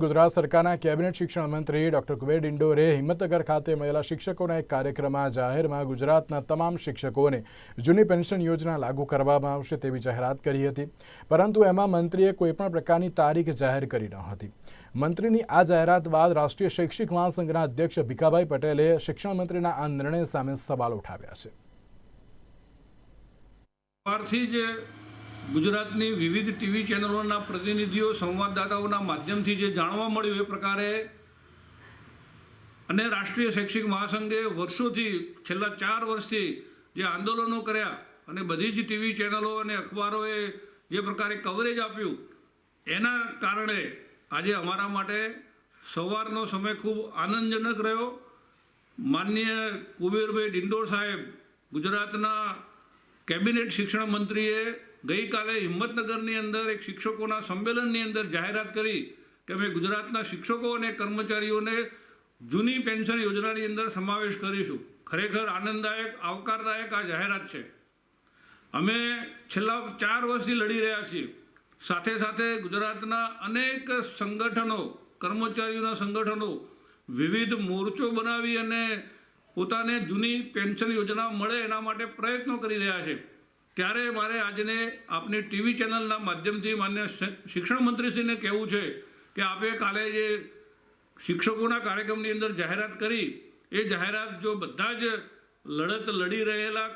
ગુજરાત સરકારના કેબિનેટ શિક્ષણ મંત્રી ડોક્ટર કુબેર ડિંડોરે હિંમતનગર ખાતે મળેલા શિક્ષકોના એક કાર્યક્રમમાં જાહેરમાં ગુજરાતના તમામ શિક્ષકોને જૂની પેન્શન યોજના લાગુ કરવામાં આવશે તેવી જાહેરાત કરી હતી. પરંતુ એમાં મંત્રીએ કોઈપણ પ્રકારની તારીખ જાહેર કરી ન હતી. મંત્રીની આ જાહેરાત બાદ રાષ્ટ્રીય શૈક્ષિક મહાસંઘના અધ્યક્ષ ભીખાભાઈ પટેલે શિક્ષણ મંત્રીના આ નિર્ણય સામે સવાલ ઉઠાવ્યા છે. ગુજરાતની વિવિધ ટીવી ચેનલોના પ્રતિનિધિઓ, સંવાદદાતાઓના માધ્યમથી જે જાણવા મળ્યું એ પ્રકારે અને રાષ્ટ્રીય શૈક્ષિક મહાસંઘે વર્ષોથી, છેલ્લા ચાર વર્ષથી જે આંદોલનો કર્યા અને બધી જ ટીવી ચેનલો અને અખબારોએ જે પ્રકારે કવરેજ આપ્યું, એના કારણે આજે અમારા માટે સવારનો સમય ખૂબ આનંદજનક રહ્યો. માનનીય કુબેરભાઈ ડિંડોર સાહેબ, ગુજરાતના કેબિનેટ શિક્ષણ મંત્રીએ ગઈકાલે હિંમતનગરની અંદર એક શિક્ષકોના સંમેલનની અંદર જાહેરાત કરી કે અમે ગુજરાતના શિક્ષકો અને કર્મચારીઓને જૂની પેન્શન યોજનાની અંદર સમાવેશ કરીશું. ખરેખર આનંદદાયક, આવકારદાયક આ જાહેરાત છે. અમે છેલ્લા ચાર વર્ષથી લડી રહ્યા છીએ. સાથે સાથે ગુજરાતના અનેક સંગઠનો, કર્મચારીઓના સંગઠનો વિવિધ મોરચો બનાવી અને પોતાને જૂની પેન્શન યોજના મળે એના માટે પ્રયત્નો કરી રહ્યા છે. ત્યારે મારે આજને આપની ટીવી ચેનલના માધ્યમથી માન્ય શિક્ષણ મંત્રીશ્રીને કહેવું છે કે આપે કાલે જે શિક્ષકોના કાર્યક્રમની અંદર જાહેરાત કરી, એ જાહેરાત જો બધા જ લડત લડી રહેલા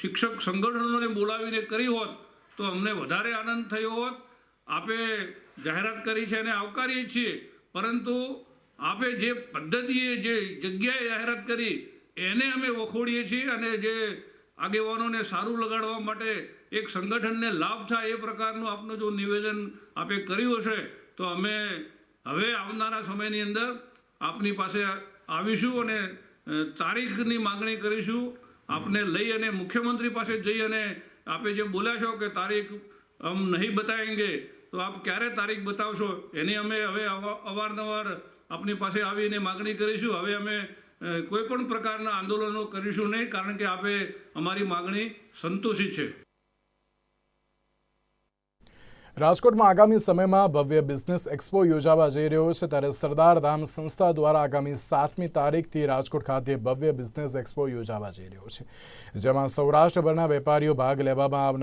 શિક્ષક સંગઠનોને બોલાવીને કરી હોત, તો અમને વધારે આનંદ થયો હોત. આપે જાહેરાત કરી છે અને આવકારીએ છીએ, પરંતુ આપે જે પદ્ધતિએ જે જગ્યાએ જાહેરાત કરી, એને અમે વખોડીએ છીએ અને જે આગેવાનોને સારું લગાડવા માટે એક સંગઠનને લાભ થાય એ પ્રકારનું આપનું જો નિવેદન આપે કર્યું હશે, તો અમે હવે આવનારા સમયની અંદર આપની પાસે આવીશું અને તારીખની માગણી કરીશું. આપને લઈ અને મુખ્યમંત્રી પાસે જઈ અને આપે જે બોલ્યા છો કે તારીખ હમ નહીં બતાવેંગે તો આપ ક્યારે તારીખ બતાવશો? એની અમે હવે અવા- અવારનવાર આપની પાસે આવીને માગણી કરીશું. હવે અમે અ, કોઈ પણ પ્રકારના આંદોલનો કરીશું નહીં કારણ કે આપે અમારી માગણી સંતોષી છે. રાજકોટમાં આગામી સમયમાં ભવ્ય બિઝનેસ એક્સપો યોજાવા જઈ રહ્યો છે ત્યારે સરદાર ધામ સંસ્થા દ્વારા આગામી સાતમી તારીખથી રાજકોટ ખાતે ભવ્ય બિઝનેસ એક્સપો યોજાવા જઈ રહ્યો છે જેમાં સૌરાષ્ટ્રભરના વેપારીઓ ભાગ લેવામાં આવનાર